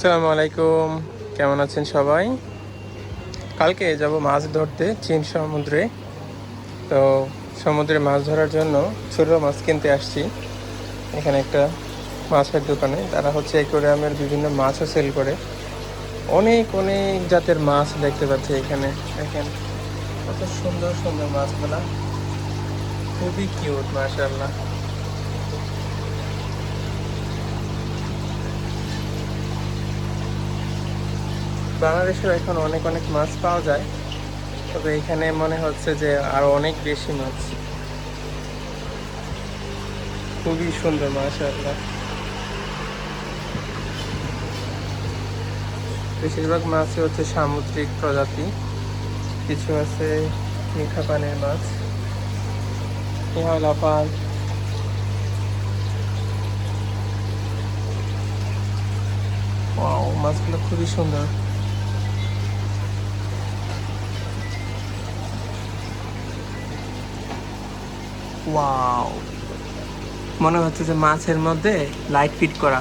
আসসালামু আলাইকুম। কেমন আছেন সবাই? কালকে যাব মাছ ধরতে চীন সমুদ্রে। তো সমুদ্রে মাছ ধরার জন্য ছোটো মাছ কিনতে আসছি। এখানে একটা মাছের দোকানে। তারা হচ্ছে অ্যাকোরিয়ামের বিভিন্ন মাছও সেল করে। অনেক অনেক জাতের মাছ দেখতে পাচ্ছি এখানে। দেখেন, কত সুন্দর সুন্দর মাছগুলা। খুবই কিউট, মাশাআল্লাহ। বাংলাদেশেও এখন অনেক অনেক মাছ পাওয়া যায়। তবে এখানে মনে হচ্ছে যে আরও অনেক বেশি মাছ। খুবই সুন্দর মাশাআল্লাহ বেশিরভাগ মাছই হচ্ছে সামুদ্রিক প্রজাতি। কিছু আছে মিঠা পানির মাছ। ওয়াও, মাছগুলো খুবই সুন্দর। ওয়াও মনে হচ্ছে যে মাছের মধ্যে লাইট ফিট করা।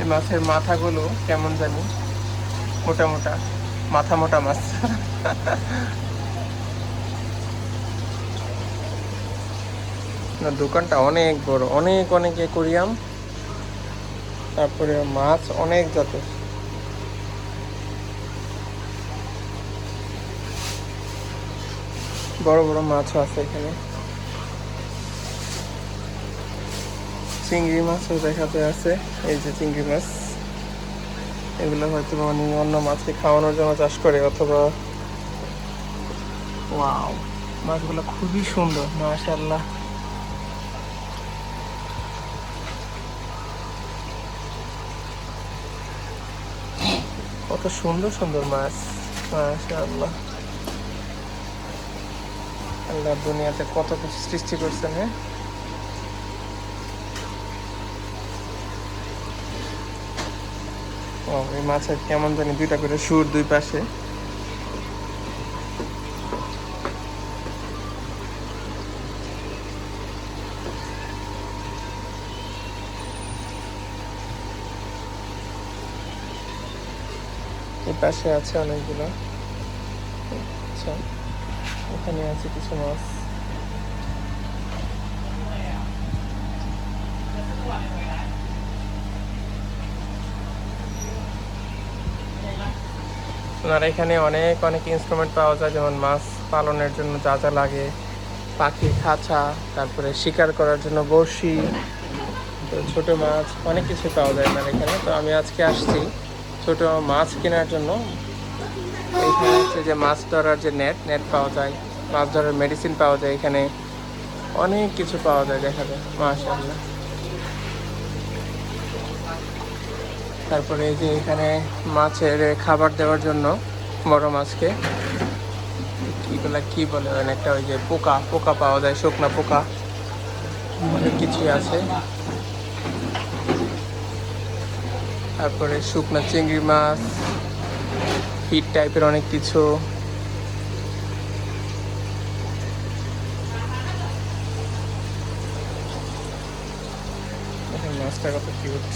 এই মাছের মাথাগুলো কেমন জানি মোটা মোটা, মাথা মোটা মাছ। না, দোকানটা অনেক বড়, অনেক অনেক করিয়াম তারপরে মাছ অনেক জাতের। বড় বড় মাছও আছে এখানে। চিংড়ি মাছও দেখাতে আছে। এই যে চিংড়ি মাছ। এগুলো হয়তো উনি অন্য মাছকে খাওয়ানোর জন্য চাষ করে অথবা ওয়াও, মাছগুলো খুবই সুন্দর মাশাল্লাহ কত সুন্দর সুন্দর মাছ মাশাল্লাহ আল্লাহ দুনিয়াতে কত কিছু সৃষ্টি করছেন হ্যাঁ? ও, এই মাছের কেমন জানি দুইটা করে সুর দুই পাশে। পাশে আছে অনেকগুলো। আচ্ছা এখানে আছে কিছু মাছ। ওনার এখানে অনেক অনেক ইনস্ট্রুমেন্ট পাওয়া যায়, যেমন মাছ পালনের জন্য যা যা লাগে। পাখির খাঁচা, তারপরে শিকার করার জন্য বড়শি, তো ছোট মাছ, অনেক কিছু পাওয়া যায় ওনার এখানে। তো আমি আজকে আসছি ছোট মাছ কেনার জন্য। এইখানে হচ্ছে যে মাছ ধরার যে নেট নেট পাওয়া যায়, মাছ ধরার মেডিসিন পাওয়া যায় এখানে। অনেক কিছু পাওয়া যায় দেখা যায়, মাশাআল্লাহ। তারপরে এই যে এখানে মাছের খাবার দেওয়ার জন্য বড় মাছকে। কিগুলা কি বলে একটা ওই যে পোকা পোকা পাওয়া যায়, শুকনা পোকা। অনেক কিছুই আছে। তারপরে শুকনা চিংড়ি মাছ, হিট টাইপের অনেক কিছু। মাছটা কত কিউট